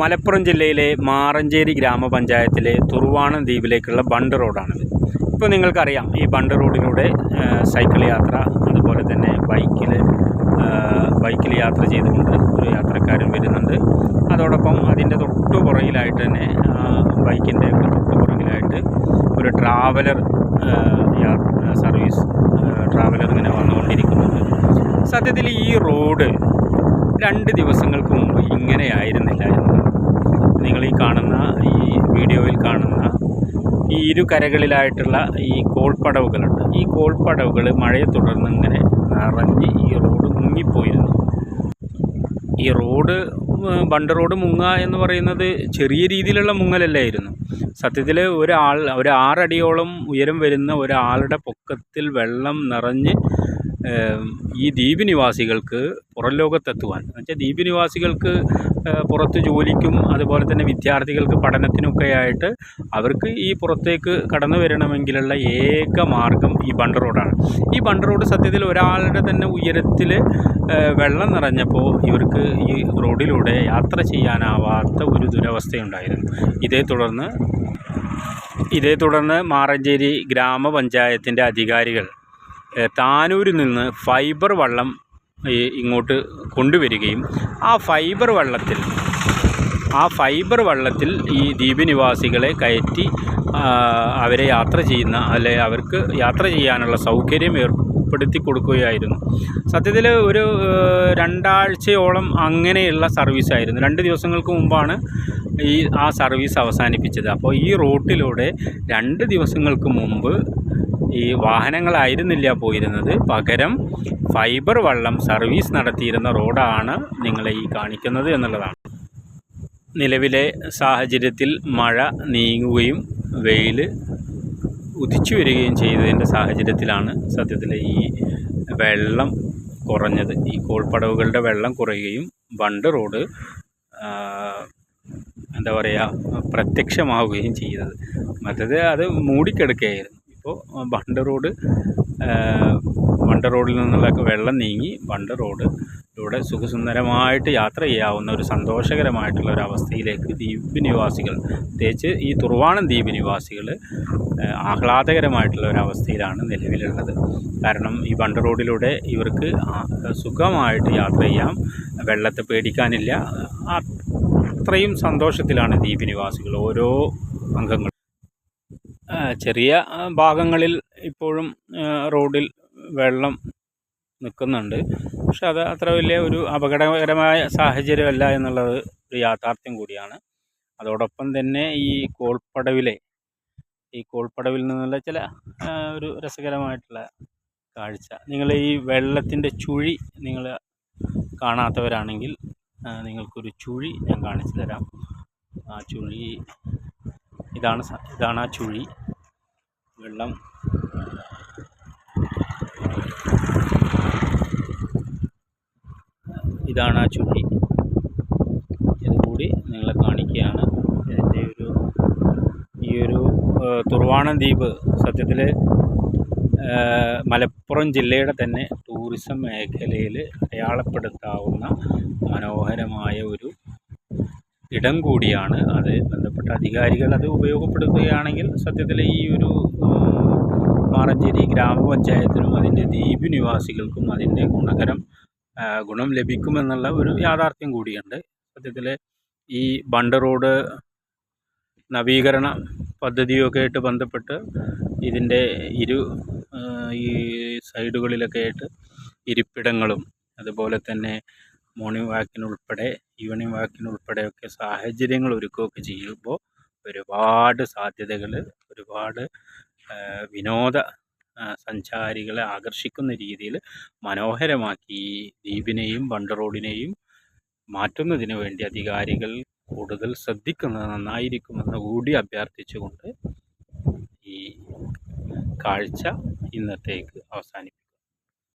മലപ്പുറം ജില്ലയിലെ മാറഞ്ചേരി ഗ്രാമപഞ്ചായത്തിലെ തുറുവാണം ദ്വീപിലേക്കുള്ള ബണ്ട് റോഡാണിത്. ഇപ്പോൾ നിങ്ങൾക്കറിയാം ഈ ബണ്ട് റോഡിലൂടെ സൈക്കിൾ യാത്ര അതുപോലെ തന്നെ ബൈക്കിൽ ബൈക്കിൽ യാത്ര ചെയ്തുകൊണ്ട് ഒരു യാത്രക്കാരൻ വരുന്നുണ്ട്. അതോടൊപ്പം അതിന്റെ തൊട്ടു പുറകിലായിട്ട് തന്നെ ബൈക്കിന്റെ തൊട്ടു പുറകിലായിട്ട് ഒരു ട്രാവലർ സർവീസ് ട്രാവലർ ഇങ്ങനെ വന്നുകൊണ്ടിരിക്കുന്നുണ്ട്. സത്യത്തിൽ ഈ റോഡ് രണ്ട് ദിവസങ്ങൾക്ക് മുമ്പ് ഇങ്ങനെയായിരുന്നില്ല നിങ്ങൾ ഈ കാണുന്ന ഈ വീഡിയോയിൽ കാണുന്ന ഈ ഇരു കരകളിലായിട്ടുള്ള ഈ കോൾപ്പടവുകളുണ്ട്. ഈ കോൾപ്പടവുകൾ മഴയെ തുടർന്ന് ഇങ്ങനെ നിറഞ്ഞ് ഈ റോഡ് മുങ്ങിപ്പോയിരുന്നു. ഈ റോഡ് ഉം, ബണ്ട് റോഡ് മുങ്ങ എന്ന് പറയുന്നത് ചെറിയ രീതിയിലുള്ള മുങ്ങലല്ലായിരുന്നു. സത്യത്തിൽ ഒരാൾ ഒരു ആറടിയോളം ഉയരം വരുന്ന ഒരാളുടെ പൊക്കത്തിൽ വെള്ളം നിറഞ്ഞ് ഈ ദ്വീപ് നിവാസികൾക്ക് പുറം ലോകത്തെത്തുവാൻ. എന്നുവെച്ചാൽ ദ്വീപ് നിവാസികൾക്ക് പുറത്ത് ജോലിക്കും അതുപോലെ തന്നെ വിദ്യാർത്ഥികൾക്ക് പഠനത്തിനൊക്കെ ആയിട്ട് അവർക്ക് ഈ പുറത്തേക്ക് കടന്നു വരണമെങ്കിലുള്ള ഏക മാർഗം ഈ ബണ്ട് റോഡാണ്. ഈ ബണ്ട് റോഡ് സത്യത്തിൽ ഒരാളുടെ തന്നെ ഉയരത്തിൽ വെള്ളം നിറഞ്ഞപ്പോൾ ഇവർക്ക് ഈ റോഡിലൂടെ യാത്ര ചെയ്യാനാവാത്ത ഒരു ദുരവസ്ഥയുണ്ടായിരുന്നു. ഇതേ തുടർന്ന് ഇതേ തുടർന്ന് മാറഞ്ചേരി ഗ്രാമപഞ്ചായത്തിന്റെ അധികാരികൾ താനൂരിൽ നിന്ന് ഫൈബർ വള്ളം ഇങ്ങോട്ട് കൊണ്ടുവരികയും ആ ഫൈബർ വള്ളത്തിൽ ആ ഫൈബർ വള്ളത്തിൽ ഈ ദ്വീപ് നിവാസികളെ കയറ്റി അവരെ യാത്ര ചെയ്യുന്ന അല്ലെ അവർക്ക് യാത്ര ചെയ്യാനുള്ള സൗകര്യം ഏർപ്പെടുത്തി കൊടുക്കുകയായിരുന്നു. സത്യത്തിൽ ഒരു രണ്ടാഴ്ചയോളം അങ്ങനെയുള്ള സർവീസായിരുന്നു രണ്ട് ദിവസങ്ങൾക്ക് മുമ്പാണ് ഈ ആ സർവീസ് അവസാനിപ്പിച്ചത്. അപ്പോൾ ഈ റൂട്ടിലൂടെ രണ്ട് ദിവസങ്ങൾക്ക് മുമ്പ് ഈ വാഹനങ്ങളായിരുന്നില്ല പോയിരുന്നത്. പകരം ഫൈബർ വള്ളം സർവീസ് നടത്തിയിരുന്ന റോഡാണ് നിങ്ങളെ ഈ കാണിക്കുന്നത് എന്നുള്ളതാണ്. നിലവിലെ സാഹചര്യത്തിൽ മഴ നീങ്ങുകയും വെയിൽ ഉദിച്ചു വരികയും ചെയ്തതിന്റെ സാഹചര്യത്തിലാണ് സത്യത്തിൽ ഈ വെള്ളം കുറഞ്ഞത്. ഈ കോൾപ്പടവുകളുടെ വെള്ളം കുറയുകയും ബണ്ട് റോഡ് എന്താ പറയുക പ്രത്യക്ഷമാവുകയും ചെയ്തത്. മറ്റത് അത് മൂടിക്കിടക്കുകയായിരുന്നു. ഇപ്പോൾ ബണ്ട് റോഡ് ബണ്ട് റോഡിൽ നിന്നുള്ള വെള്ളം നീങ്ങി ബണ്ട് റോഡ് ഇവിടെ സുഖസുന്ദരമായിട്ട് യാത്ര ചെയ്യാവുന്ന ഒരു സന്തോഷകരമായിട്ടുള്ള ഒരു അവസ്ഥയിലേക്ക് ദ്വീപ് നിവാസികൾ പ്രത്യേകിച്ച് ഈ തുറവാണം ദ്വീപ് നിവാസികൾ ആഹ്ലാദകരമായിട്ടുള്ള ഒരു അവസ്ഥയിലാണ് നിലവിലുള്ളത്. കാരണം ഈ ബണ്ട് റോഡിലൂടെ ഇവർക്ക് സുഖമായിട്ട് യാത്ര ചെയ്യാം. വെള്ളത്തെ പേടിക്കാനില്ല. അത്രയും സന്തോഷത്തിലാണ് ദ്വീപ് നിവാസികൾ ഓരോ അംഗങ്ങളും ചെറിയ ഭാഗങ്ങളിൽ ഇപ്പോഴും റോഡിൽ വെള്ളം നിൽക്കുന്നുണ്ട്. പക്ഷെ അത് അത്ര വലിയ ഒരു അപകടകരമായ സാഹചര്യമല്ല എന്നുള്ളത് ഒരു യാഥാർത്ഥ്യം കൂടിയാണ്. അതോടൊപ്പം തന്നെ ഈ കോൾപ്പടവിലെ ഈ കോൾപ്പടവിൽ നിന്നുള്ള ചില ഒരു രസകരമായിട്ടുള്ള കാഴ്ച. നിങ്ങൾ ഈ വെള്ളത്തിന്റെ ചുഴി നിങ്ങൾ കാണാത്തവരാണെങ്കിൽ നിങ്ങൾക്കൊരു ചുഴി ഞാൻ കാണിച്ചു തരാം. ആ ചുഴി ഇതാണ് ഇതാണ് ആ ചുഴി. വെള്ളം ഇതാണ് ആ ചുഴി ഇതുകൂടി നിങ്ങളെ കാണിക്കുകയാണ്. ഇതിന്റെ ഒരു ഈ ഒരു തുറവാണം ദ്വീപ് സത്യത്തിൽ മലപ്പുറം ജില്ലയുടെ തന്നെ ടൂറിസം മേഖലയിൽ അടയാളപ്പെടുത്താവുന്ന മനോഹരമായ ഒരു ഇടം കൂടിയാണ് അത്. ബന്ധപ്പെട്ട അധികാരികൾ അത് ഉപയോഗപ്പെടുത്തുകയാണെങ്കിൽ സത്യത്തിൽ ഈ ഒരു പാറഞ്ചേരി ഗ്രാമപഞ്ചായത്തിനും അതിന്റെ ദ്വീപ് നിവാസികൾക്കും അതിന്റെ ഗുണകരം ഗുണം ലഭിക്കുമെന്നുള്ള ഒരു യാഥാർത്ഥ്യം കൂടിയുണ്ട്. സത്യത്തിൽ ഈ ബണ്ട് റോഡ് നവീകരണ പദ്ധതിയൊക്കെ ആയിട്ട് ബന്ധപ്പെട്ട് ഇതിന്റെ ഇരു ഈ സൈഡുകളിലൊക്കെ ആയിട്ട് ഇരിപ്പിടങ്ങളും അതുപോലെ തന്നെ മോർണിംഗ് വാക്കിനുൾപ്പെടെ ഈവനിങ് വാക്കിനുൾപ്പെടെയൊക്കെ സാഹചര്യങ്ങൾ ഒരുക്കുകയൊക്കെ ചെയ്യുമ്പോൾ ഒരുപാട് സാധ്യതകൾ ഒരുപാട് വിനോദ സഞ്ചാരികളെ ആകർഷിക്കുന്ന രീതിയിൽ മനോഹരമാക്കി ദ്വീപിനെയും ബണ്ട് റോഡിനെയും മാറ്റുന്നതിന് വേണ്ടി അധികാരികൾ കൂടുതൽ ശ്രദ്ധിക്കുന്നത് നന്നായിരിക്കുമെന്ന് കൂടി അഭ്യർത്ഥിച്ചുകൊണ്ട് ഈ കാഴ്ച ഇന്നത്തേക്ക് അവസാനിപ്പിക്കും